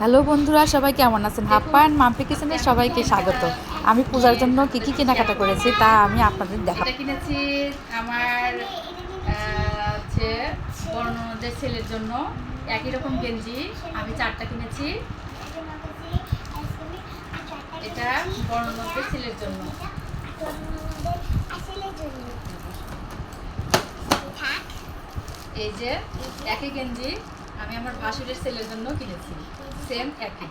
Hello বন্ধুরা, সবাই কেমন আছেন? হাপ্পা অ্যান্ড মাম্পি কিচেনে সবাইকে স্বাগত। আমি পূজার জন্য কী কী কেনাকাটা করেছি তা আমি আপনাদের এটা কিনেছি আমার হচ্ছে বর্ণদের ছেলের জন্য। একই রকম গেঞ্জি। আমি চারটা কিনেছি। এটা বর্ণদের ছেলের জন্য। এই যে, একই গেঞ্জি আমি আমার ভাসুরের ছেলের জন্য কিনেছি। সেম একই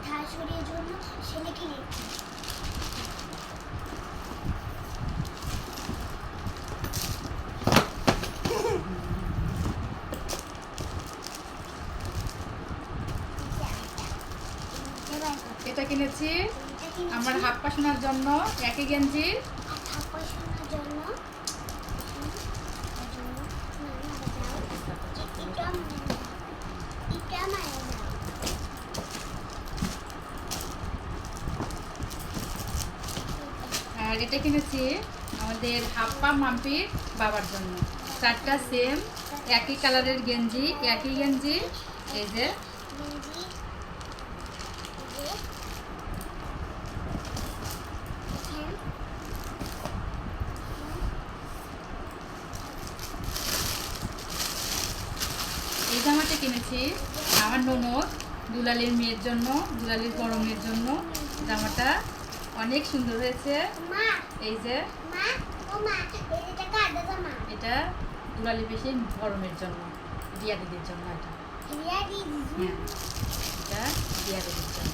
এটা কিনেছি আমার হাফ পাশনার জন্য একই গেঞ্জি আর এটা কিনেছি আমাদের হাপ্পা মাম্পির বাবার জন্য। চারটা সেম, একই কালারের গেঞ্জি, একই গেঞ্জি, এই যে। এই জামাটা কিনেছি আমার ননদ দুলালির মেয়ের জন্য, দুলালির মেয়ের জন্য জামাটা। অনেক সুন্দর হয়েছে। এই যে এটা দুলালি বেশি গরমের জন্য দিয়া দিদির জন্য এটা। হ্যাঁ এটা দিয়া দিদির জন্য।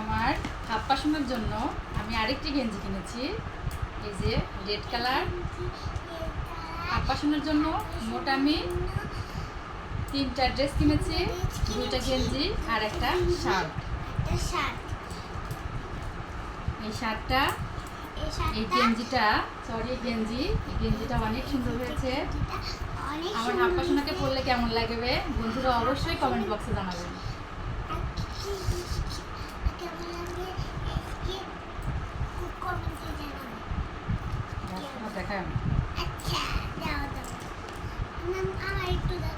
আমার হাফ পাশনের জন্য আমি আরেকটি গেঞ্জি কিনেছি। এই যে রেড কালার। হাফ পাশনের জন্য মোট আমি তিনটা ড্রেস কিনেছি দুইটা গেঞ্জি আর একটা শার্ট। এই শার্টটা এই গেঞ্জিটা সরি গেঞ্জি এই গেঞ্জিটা অনেক সুন্দর হয়েছে। আমার হাফ পাশনাকে পরলে কেমন লাগবে? বন্ধুরা অবশ্যই কমেন্ট বক্সে জানাবেন। আমি আচ্ছা দাও দাও। আমার একটু দাও।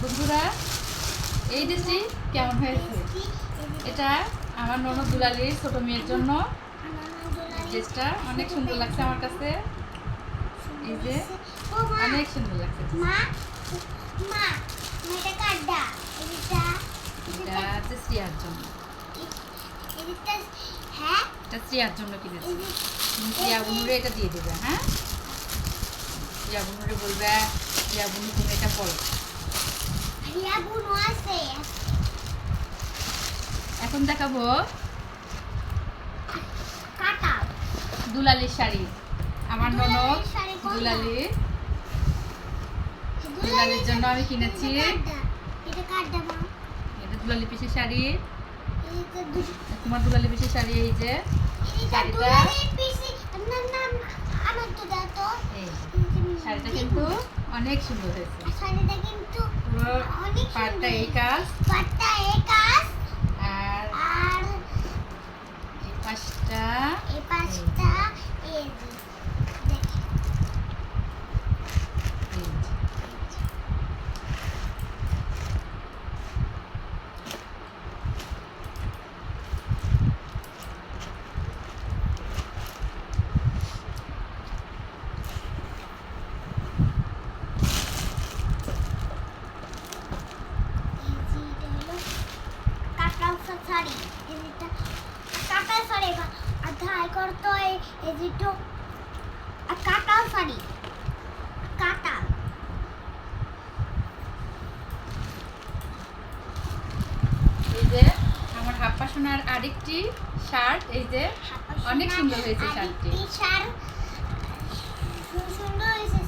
বন্ধুরা এই ড্রেসটি কেমন হয়েছে? এটা আমার ননদ দুলালির ছোট মেয়ের জন্য। ড্রেসটা অনেক সুন্দর লাগছে আমার কাছে। এই যে অনেক সুন্দর লাগছে। মা মা এটা কাড্ডা এটা এটা হচ্ছে শ্রিয়ার জন্য। এটা হ্যাঁ শ্রিয়ার জন্য কিনেছি। শ্রিয়া বুনুরে এটা দিয়ে দেবে হ্যাঁ? শ্রিয়া বুনুরে বলবে শ্রিয়া বুনু তুমি এটা পড়ো রিয়া বুনো আছে এখন দেখাবো দুলালির শাড়ি। আমার ননদ দুলালির দুলালি। দুলালির জন্য আমি কিনেছি দুলালি পিসের শাড়ি। তোমার দুলালি পিসের শাড়ি এই যে। শাড়িটা- পিসি কিন্তু অনেক সুন্দর হয়েছে। শাড়িটা কিন্তু অনেক পাটটা। এই কাজ। পাটটা এই কাজ। আর আর এই পাশটা এই পাশটা এই যে দেখেন এই যে। এই যে এটা হলো কাটা শাড়ি এই যেটা কাটা শাড়ি বা আধাই করতো এই আর কাটা শাড়ি। কাটা এই যে আমার হাপ্পা সোনার আরেকটি শার্ট এই যে অনেক সুন্দর হয়েছে। শাড়ি সুন্দর হয়েছে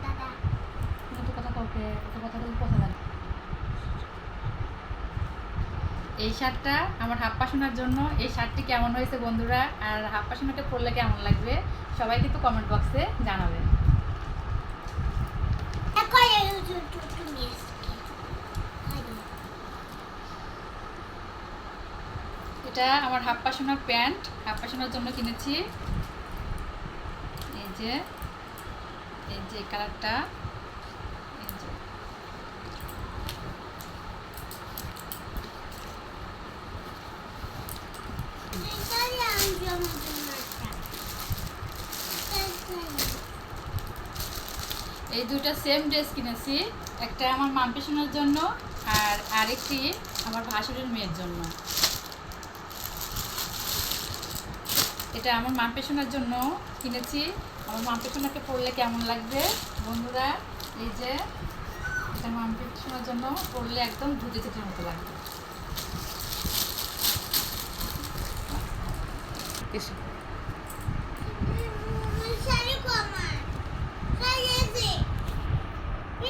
দাদা। কথা কাউকে কথা কথা এই শার্টটা আমার হাপ্পা শোনার জন্য। এই শার্টটি কেমন হয়েছে বন্ধুরা? আর হাপ্পা শোনাকে পরলে কেমন লাগবে? সবাই কিন্তু কমেন্ট বক্সে এসকে এটা আমার হাপ্পা শোনার প্যান্ট। হাপ্পা শোনার জন্য কিনেছি। এই যে এই যে কালারটা এই যে এটাই আমি জমা জমা এই দুইটা সেম ড্রেস কিনেছি। একটা আমার মাম্পি শোনার জন্য আর আরেকটি আমার ভাসুরের মেয়ের জন্য। এটা আমার মাম্পি জন্য কিনেছি। আমার মাম্পি শোনাকে পরলে কেমন লাগবে? বন্ধুরা, এই যে এটা মাম্পি শোনার জন্য পরলে একদম ধুতে চেটের মতো লাগবে শাড়ি কমা শাড়ি আছে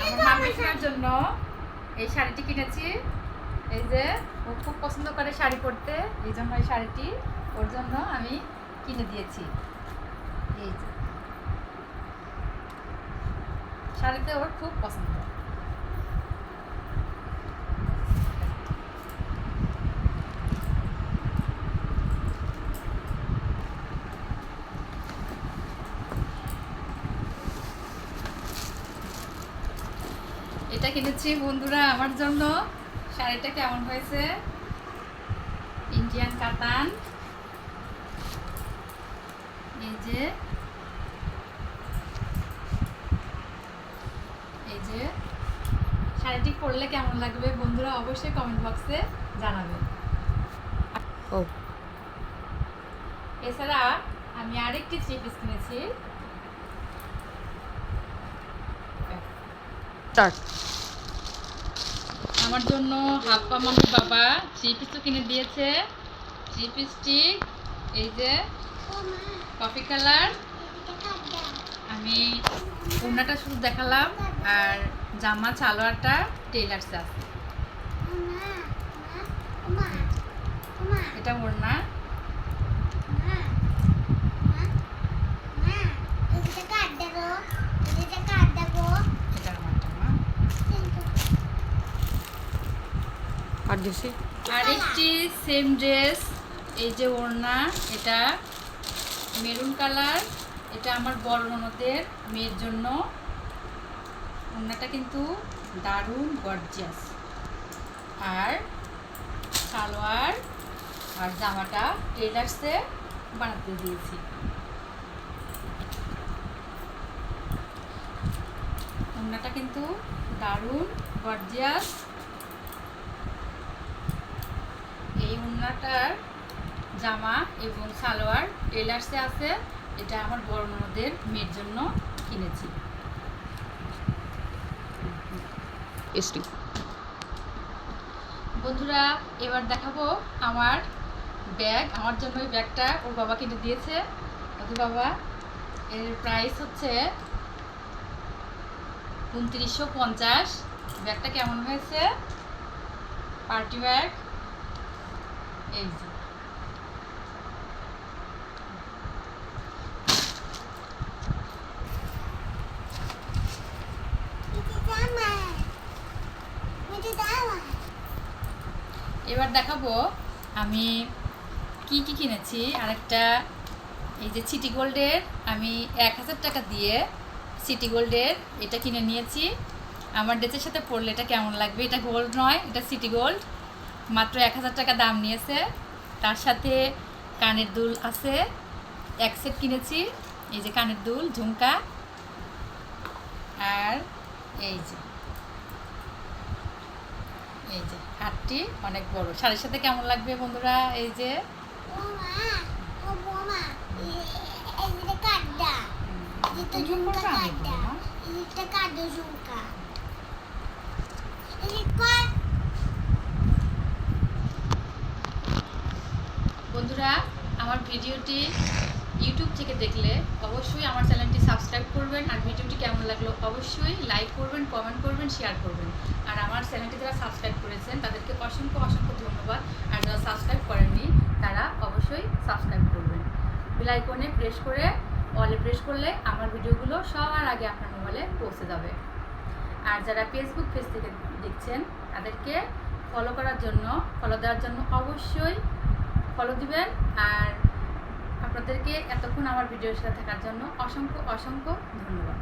আমার মাম্পি শোনার জন্য এই শাড়িটি কিনেছি। এই যে ও খুব পছন্দ করে শাড়ি পরতে, এই জন্য এই শাড়িটি ওর জন্য আমি কিনে দিয়েছি। এই যে। শাড়িতে ওর খুব পছন্দ। এটা কিনেছি বন্ধুরা আমার জন্য। শাড়িটা কেমন হয়েছে? ইন্ডিয়ান কাতান এই যে। এই যে। শাড়িটি পরলে কেমন লাগবে বন্ধুরা অবশ্যই কমেন্ট বক্সে জানাবেন। এছাড়া আমি আরেকটি থ্রি পিস কিনেছি। স্টার্ট আমার জন্য হাপ্পা মামির বাবা থ্রি পিসও কিনে দিয়েছে। থ্রি পিসটি এই যে কফি কালার। আমি ওড়নাটা শুধু দেখালাম আর জামা সালোয়ারটা টেলার্স আছে। এটা ওড়না মা মা মা এটা কাট দেবো এটা কাট দেবো এটা আমারটা মা দিছি আরেকটি সেম ড্রেস এই যে ওড়না, এটা মেরুন কালার এটা আমার বড় ননদের মেয়ের জন্য। ওড়নাটা কিন্তু দারুণ গর্জিয়াস আর সালোয়ার আর জামাটা টেলার্সে বানাতে দিয়েছি। ওড়নাটা কিন্তু দারুণ গর্জিয়াস উন্নাটার জামা এবং সালোয়ার টেলার্সে আছে। এটা আমার বড় ননদের মেয়ের জন্য কিনেছি। এসটি বন্ধুরা এবার দেখাবো আমার ব্যাগ আমার জন্য ওই ব্যাগটা ওর বাবা কিনে দিয়েছে। ওদের বাবা এর প্রাইস হচ্ছে উনত্রিশশো পঞ্চাশ। ব্যাগটা কেমন হয়েছে? পার্টি ব্যাগ এবার দেখাবো আমি কি কি কিনেছি। আরেকটা এই যে সিটি গোল্ডের আমি এক হাজার টাকা দিয়ে সিটি গোল্ডের এটা কিনে নিয়েছি। আমার ড্রেসের সাথে পরলে এটা কেমন লাগবে? এটা গোল্ড নয়, এটা সিটি গোল্ড মাত্র এক হাজার টাকা দাম নিয়েছে। তার সাথে কানের দুল আছে। এক সেট কিনেছি। এই যে কানের দুল ঝুমকা। আর এই যে এই যে হাতটি অনেক বড়। শাড়ির সাথে কেমন লাগবে বন্ধুরা? এই যে। ঝুমকা কাটদা এটা কাটদা ঝুমকা এটা কাট বন্ধুরা, আমার ভিডিওটি ইউটিউব থেকে দেখলে অবশ্যই আমার চ্যানেলটি সাবস্ক্রাইব করবেন। আর ভিডিওটি কেমন লাগল অবশ্যই লাইক করবেন, কমেন্ট করবেন, শেয়ার করবেন। আর আমার চ্যানেলটি যারা সাবস্ক্রাইব করেছেন, তাদেরকে অসংখ্য অসংখ্য ধন্যবাদ। আর যারা সাবস্ক্রাইব করেননি, তারা অবশ্যই সাবস্ক্রাইব করবেন। বেল আইকনে প্রেস করে, অলে প্রেস করলে আমার ভিডিওগুলো সবার আগে আপনার মোবাইলে পৌঁছে যাবে। আর যারা ফেসবুক পেজ থেকে দেখছেন, তাদেরকে ফলো করার জন্য ফলো দেওয়ার জন্য অবশ্যই ফলো দিবেন। আর আপনাদেরকে এতক্ষণ আমার ভিডিওর সাথে থাকার জন্য অসংখ্য অসংখ্য ধন্যবাদ।